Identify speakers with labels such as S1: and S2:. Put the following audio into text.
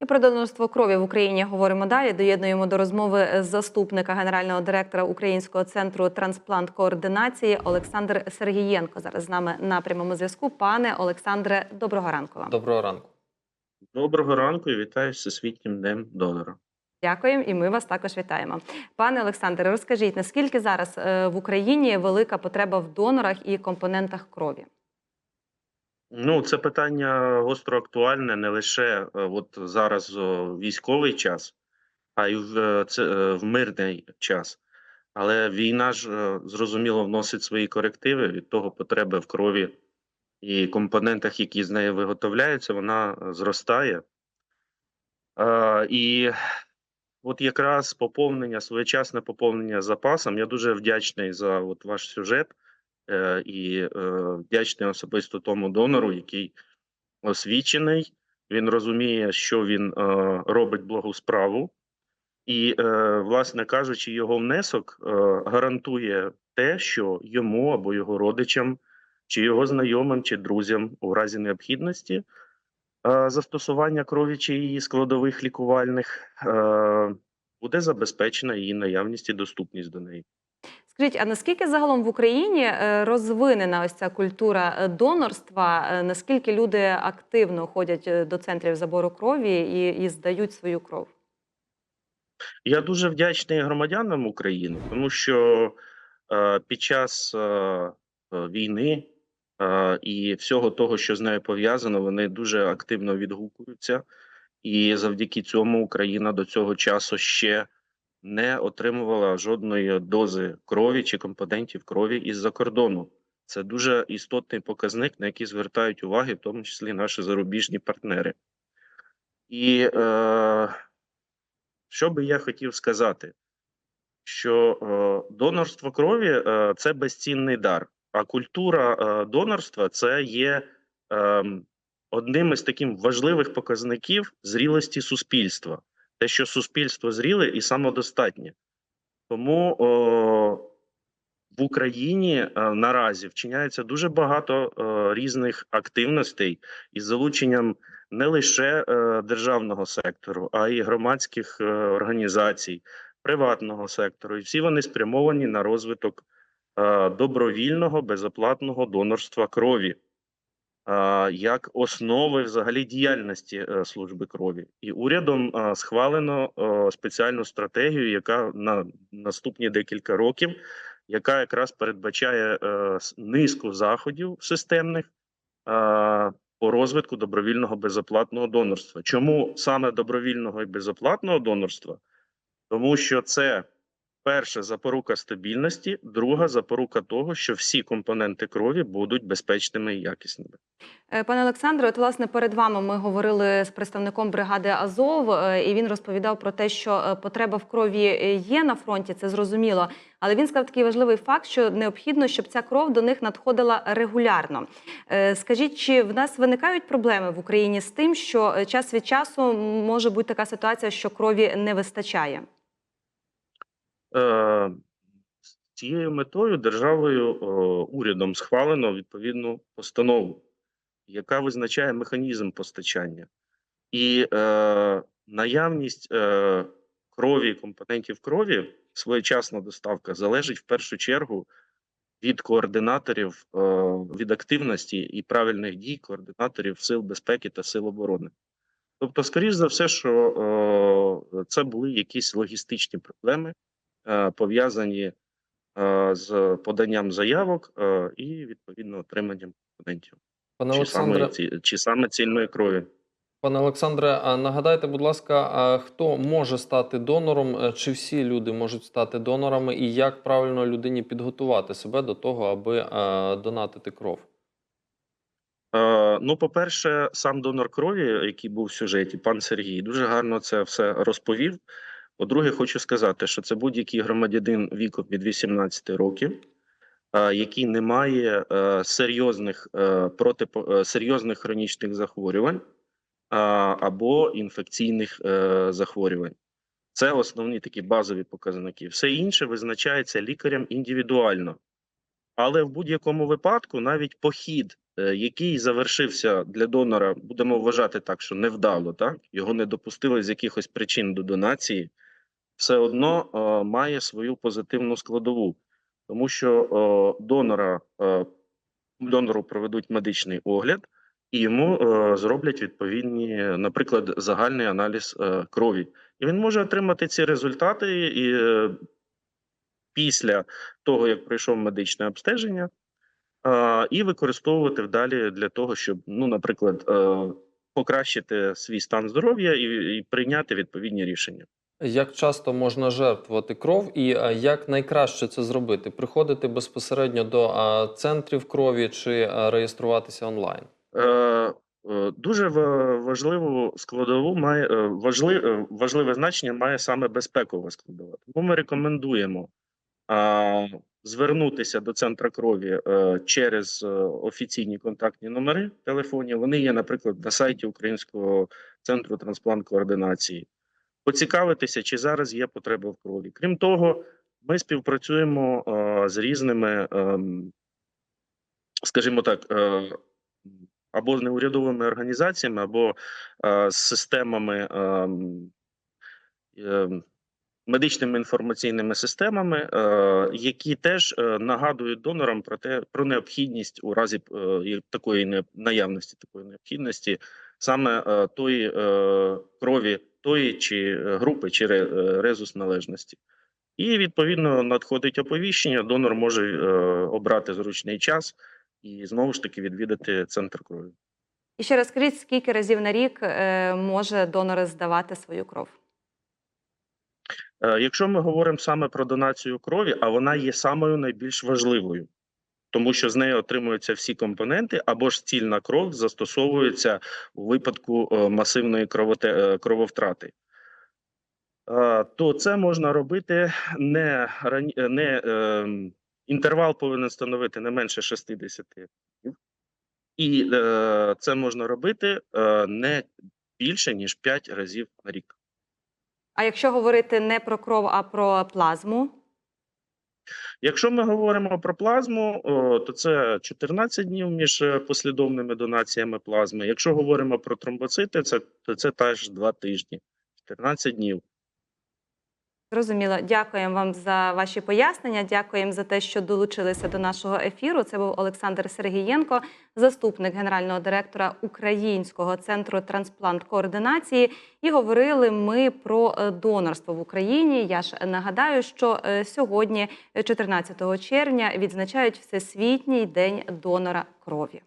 S1: І про донорство крові в Україні говоримо далі. Доєднуємо до розмови заступника генерального директора Українського центру трансплант координації Олександр Сергієнко. Зараз з нами на прямому зв'язку. Пане Олександре, доброго ранку вам.
S2: Доброго ранку.
S3: Доброго ранку і вітаю Всесвітнім днем донора.
S1: Дякуємо, і ми вас також вітаємо. Пане Олександре, розкажіть, наскільки зараз е, в Україні велика потреба в донорах і компонентах крові?
S3: Ну, це питання гостро актуальне не лише е, от зараз о, військовий час, а й в, е, це, е, в мирний час. Але війна ж зрозуміло вносить свої корективи. Від того потреби в крові і компонентах, які з неї виготовляються, вона зростає. Е, і от якраз поповнення, своєчасне поповнення запасом. Я дуже вдячний за от ваш сюжет. Е, і е, вдячний особисто тому донору, який освічений. Він розуміє, що він е, робить благу справу, і, власне кажучи, його внесок гарантує те, що йому або його родичам, чи його знайомим, чи друзям у разі необхідності застосування крові чи її складових лікувальних буде забезпечена її наявність і доступність до неї.
S1: Скажіть, а наскільки загалом в Україні е, розвинена ось ця культура е, донорства? Е, Наскільки люди активно ходять до центрів забору крові і, і здають свою кров?
S3: Я дуже вдячний громадянам України, тому що е, під час е, війни е, і всього того, що з нею пов'язано, вони дуже активно відгукуються, і завдяки цьому Україна до цього часу ще не отримувала жодної дози крові чи компонентів крові із-за кордону. Це дуже істотний показник, на який звертають уваги, в тому числі наші зарубіжні партнери. І е, що би я хотів сказати, що е, донорство крові е, це безцінний дар, а культура е, донорства це є е, одним із таких важливих показників зрілості суспільства. Те, що суспільство зріле і самодостатнє. Тому о, в Україні е, наразі вчиняється дуже багато е, різних активностей із залученням не лише е, державного сектору, а й громадських е, організацій, приватного сектору. І всі вони спрямовані на розвиток е, добровільного безоплатного донорства крові. Як основи взагалі діяльності е, служби крові, і урядом схвалено спеціальну стратегію, яка на наступні декілька років, яка якраз передбачає е, низку заходів системних по розвитку добровільного безоплатного донорства. Чому саме добровільного і безоплатного донорства? Тому що це перша запорука стабільності, друга запорука того, що всі компоненти крові будуть безпечними і якісними.
S1: Е, Пане Олександре, от власне перед вами ми говорили з представником бригади Азов, е, і він розповідав про те, що е, потреба в крові є на фронті, це зрозуміло. Але він сказав такий важливий факт, що необхідно, щоб ця кров до них надходила регулярно. Скажіть, чи в нас виникають проблеми в Україні з тим, що час від часу може бути така ситуація, що крові не вистачає?
S3: Е, з цією метою державою е, урядом схвалено відповідну постанову, яка визначає механізм постачання і е, наявність е, крові, компонентів крові, своєчасна доставка залежить в першу чергу від координаторів, е, від активності і правильних дій координаторів сил безпеки та сил оборони. Тобто, скоріш за все, що е, це були якісь логістичні проблеми, е, пов'язані е, з поданням заявок е, і відповідно отриманням компонентів,
S2: Пане
S3: чи саме,
S2: Олександре,
S3: чи саме цільної крові.
S2: пане Олександре, а нагадайте, будь ласка, а хто може стати донором? Е, Чи всі люди можуть стати донорами, і як правильно людині підготувати себе до того, аби е, донатити кров?
S3: Е, ну, по-перше, сам донор крові, який був в сюжеті, пан Сергій, дуже гарно це все розповів. По-друге, хочу сказати, що це будь-який громадянин віком від 18 років, який не має е, серйозних е, проти е, серйозних хронічних захворювань або інфекційних захворювань. Це основні такі базові показники. Все інше визначається лікарем індивідуально. Але в будь-якому випадку навіть похід який завершився для донора, будемо вважати так, що невдало, так його не допустили з якихось причин до донації, все одно е, має свою позитивну складову, тому що е, донора е, донору проведуть медичний огляд і йому е, зроблять відповідні, наприклад, загальний аналіз е, крові, і він може отримати ці результати і е, після того, як пройшов медичне обстеження, е, і використовувати далі для того, щоб, ну, наприклад, е, покращити свій стан здоров'я і, і прийняти відповідні рішення.
S2: Як часто можна жертвувати кров, і е, як найкраще це зробити? Приходити безпосередньо до е, центрів крові чи е, реєструватися онлайн?
S3: Дуже важливу складову має е, важли- е, важливе значення має саме безпекова складова. Тому ми рекомендуємо звернутися до центра крові через офіційні контактні номери телефонів. Вони є, наприклад, на сайті Українського центру трансплант координації. Поцікавитися, чи зараз є потреба в крові. Крім того, ми співпрацюємо е, з різними, ем, скажімо так, е, або з неурядовими організаціями, або е, з системами ем, ем, медичними інформаційними системами, е, які теж е, нагадують донорам про те про необхідність у разі е, такої наявності такої необхідності саме е, тої е, крові тої чи е, групи, чи е, резус належності. І відповідно надходить оповіщення. Донор може е, обрати зручний час і знову ж таки відвідати центр крові.
S1: І ще раз скажіть, скільки разів на рік е, може донор здавати свою кров?
S3: Е, Якщо ми говоримо саме про донацію крові, а вона є самою найбільш важливою, тому що з нею отримуються всі компоненти, або ж цільна кров застосовується у випадку е, масивної е, крововтрати. Е, То це можна робити не не інтервал повинен становити не менше 60 днів, і це можна робити не більше ніж 5 разів на рік.
S1: А якщо говорити не про кров, а про плазму,
S3: Якщо ми говоримо про плазму, то це 14 днів між е, послідовними донаціями плазми. Якщо говоримо про тромбоцити, це, це теж 2 тижні, 14 днів.
S1: Зрозуміло. Дякуємо вам за ваші пояснення. Дякуємо за те, що долучилися до нашого ефіру. Це був Олександр Сергієнко, заступник генерального директора Українського центру трансплант координації. І говорили ми про е, донорство в Україні. Я ж нагадаю, що е, сьогодні, е, 14 червня, відзначають Всесвітній день донора крові.